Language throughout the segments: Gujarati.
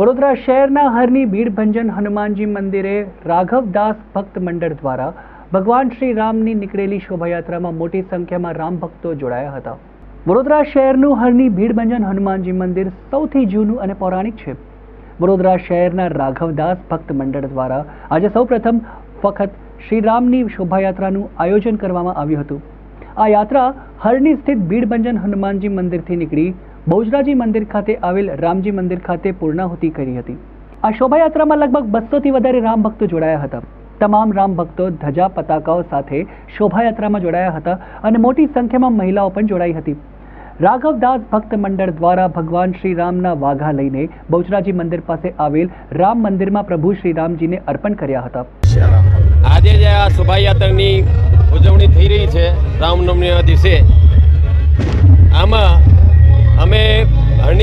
વડોદરા શહેરના હરની ભીડભંજન હનુમાનજી મંદિરે રાઘવદાસ ભક્ત મંડળ દ્વારા ભગવાન શ્રી રામની નીકળેલી શોભાયાત્રામાં મોટી સંખ્યામાં રામ જોડાયા હતા. વડોદરા શહેરનું હરની ભીડભંજન હનુમાનજી મંદિર સૌથી જૂનું અને પૌરાણિક છે. વડોદરા શહેરના રાઘવદાસ ભક્ત મંડળ દ્વારા આજે સૌપ્રથમ વખત શ્રીરામની શોભાયાત્રાનું આયોજન કરવામાં આવ્યું હતું. આ યાત્રા હરની સ્થિત ભીડભંજન હનુમાનજી મંદિરથી નીકળી બહુજરાજી મંદિર ખાતે આવેલ રામજી મંદિર ખાતે પૂર્ણાહુતિ કરી હતી. આ શોભાયાત્રામાં લગભગ બસોથી વધારે રામ ભક્તો જોડાયા હતા. તમામ રામ ભક્તો ધજા, પતાકાઓ સાથે શોભાયાત્રામાં જોડાયા હતા અને મોટી સંખ્યામાં મહિલાઓ પણ જોડાઈ હતી. રાઘવદાસ ભક્ત મંડળ દ્વારા ભગવાન શ્રી રામના વાઘા લઈને બહુચરાજી મંદિર પાસે આવેલ રામ મંદિરમાં પ્રભુ શ્રી રામજીને અર્પણ કર્યા હતા. આજે જે આ શોભાયાત્રાની ઉજવણી થઈ રહી છે રામનવમીના દિવસે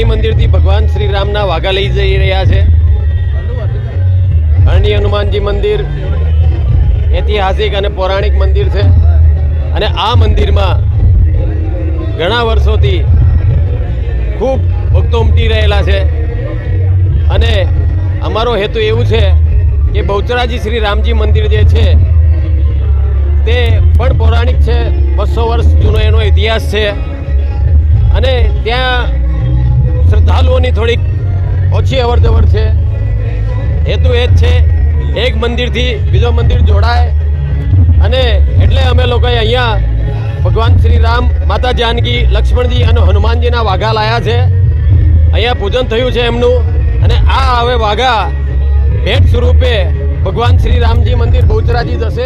હરણી મંદિરથી ભગવાન શ્રી રામના વાઘા લઈ જઈ રહ્યા છે. અરણી હનુમાનજી મંદિર ઐતિહાસિક અને પૌરાણિક મંદિર છે. અને આ મંદિરમાં ઘણા વર્ષોથી ખૂબ ભક્તો ઉમટી રહેલા છે. અને અમારો હેતુ એવું છે કે બહુચરાજી શ્રી રામજી મંદિર જે છે, તે પણ પૌરાણિક છે. બસો વર્ષ જૂનો એનો ઇતિહાસ છે. અને ત્યાં શ્રદ્ધાળુઓની થોડીક ઓછી અવર જવર છે. હેતુ એ જ છે, એક મંદિરથી બીજો મંદિર જોડાય. અને એટલે અમે લોકોએ અહીંયા ભગવાન શ્રી રામ માતા જાનકી, લક્ષ્મણજી અને હનુમાનજીના વાઘા લાયા છે. અહીંયા પૂજન થયું છે એમનું. અને આ હવે વાઘા ભેટ સ્વરૂપે ભગવાન શ્રી રામજી મંદિર બહુચરાજી જશે.